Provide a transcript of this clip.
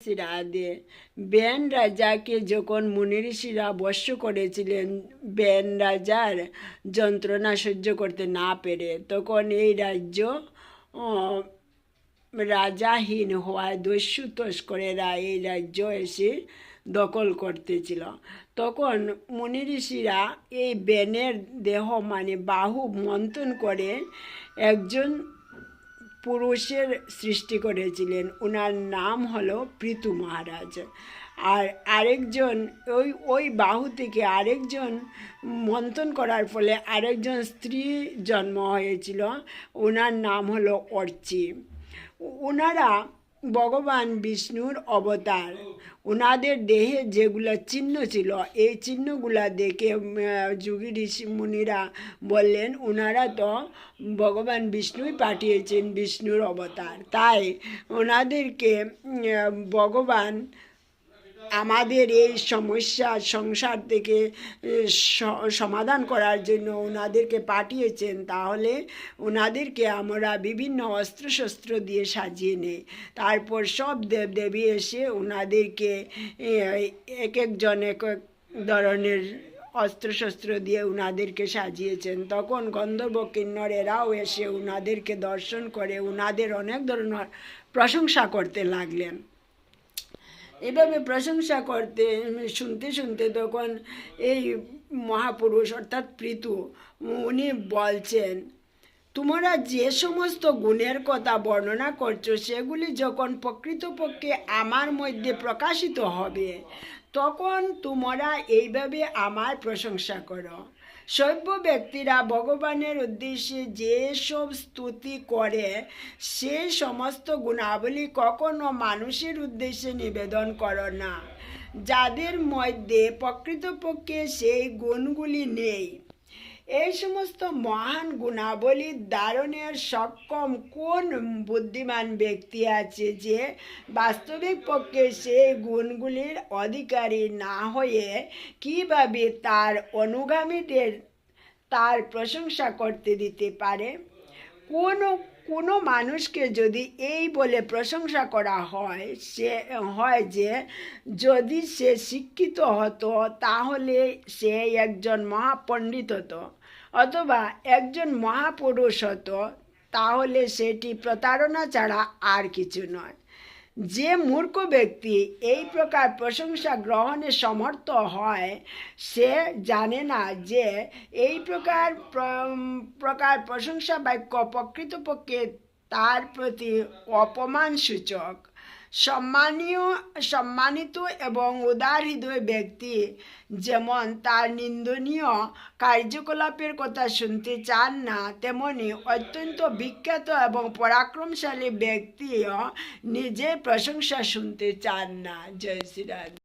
সিরাদে Ben রাজাকে যখন মুনি ঋষিরা বশ্য করেছিলেন, বেন রাজার যন্ত্রণা সহ্য করতে না পেরে, তখন এই রাজ্য রাজাহীন হওয়ায় দস্যু তস্করেরা এই রাজ্য এসে দখল করতেছিল। তখন মুনি ঋষিরা এই বেনের দেহ মানে বাহু মন্থন করে একজন পুরুষের সৃষ্টি করেছিলেন। ওনার নাম হলো পৃথু মহারাজ। আর আরেকজন, ওই ওই বাহু থেকে আরেকজন মন্থন করার ফলে আরেকজন স্ত্রী জন্ম হয়েছিল। ওনার নাম হলো অর্চি। ওনারা ভগবান বিষ্ণুর অবতার। ওনাদের দেহে যেগুলো চিহ্ন ছিল, এই চিহ্নগুলা দেখে যুগী ঋষি মুনিরা বললেন ওনারা তো ভগবান বিষ্ণুই পাঠিয়েছেন বিষ্ণুর অবতার। তাই ওনাদেরকে ভগবান আমাদের এই সমস্যা সংসার থেকে সমাধান করার জন্য ওনাদেরকে পাঠিয়েছেন, তাহলে ওনাদেরকে আমরা বিভিন্ন অস্ত্রশস্ত্র দিয়ে সাজিয়ে নেই। তারপর সব দেব দেবী এসে ওনাদেরকে এক একজন এক এক ধরনের অস্ত্রশস্ত্র দিয়ে উনাদেরকে সাজিয়েছেন। তখন গন্ধর্ব কিন্নর এরাও এসে উনাদেরকে দর্শন করে উনাদের অনেক ধরনের প্রশংসা করতে লাগলেন। এভাবে প্রশংসা করতে শুনতে শুনতে তখন এই মহাপুরুষ অর্থাৎ প্রীতু উনি বলছেন তোমরা যে সমস্ত গুণের কথা বর্ণনা করছ, সেগুলি যখন প্রকৃতপক্ষে আমার মধ্যে প্রকাশিত হবে, তখন তোমরা এইভাবে আমার প্রশংসা করো। সভ্য ব্যক্তিরা ভগবানের উদ্দেশ্যে যে সব স্তুতি করে, সে সমস্ত গুণাবলী কখনো মানুষের উদ্দেশ্যে নিবেদন করো না। যাদের মধ্যে প্রকৃতপক্ষে সেই গুণগুলি নেই এই সমস্ত মহান গুণাবলী ধারণের সক্ষম কোন বুদ্ধিমান ব্যক্তি আছে যে বাস্তবিক পক্ষে সেই গুণগুলির অধিকারী না হয়ে কীভাবে তার অনুগামীদের তার প্রশংসা করতে দিতে পারে? কোনো কোনো মানুষকে যদি এই বলে প্রশংসা করা হয়, সে, হয় যে যদি সে শিক্ষিত হতো, তাহলে সে একজন মহাপণ্ডিত হতো অথবা একজন মহাপুরুষ হতো, তাহলে সেটি প্রতারণা ছাড়া আর কিছু নয়। যে মূর্খ ব্যক্তি এই প্রকার প্রশংসা গ্রহণে সমর্থ হয়, সে জানে না যে এই প্রকার প্র- প্রকার প্রশংসা বাক্য প্রকৃতপক্ষে তার প্রতি অপমান সূচক সম্মানীয়, সম্মানিত এবং উদার হৃদয় ব্যক্তি যেমন তার নিন্দনীয় কার্যকলাপের কথা শুনতে চান না, তেমনি অত্যন্ত বিখ্যাত এবং পরাক্রমশালী ব্যক্তিও নিজে প্রশংসা শুনতে চান না। জয় শ্রীরাম।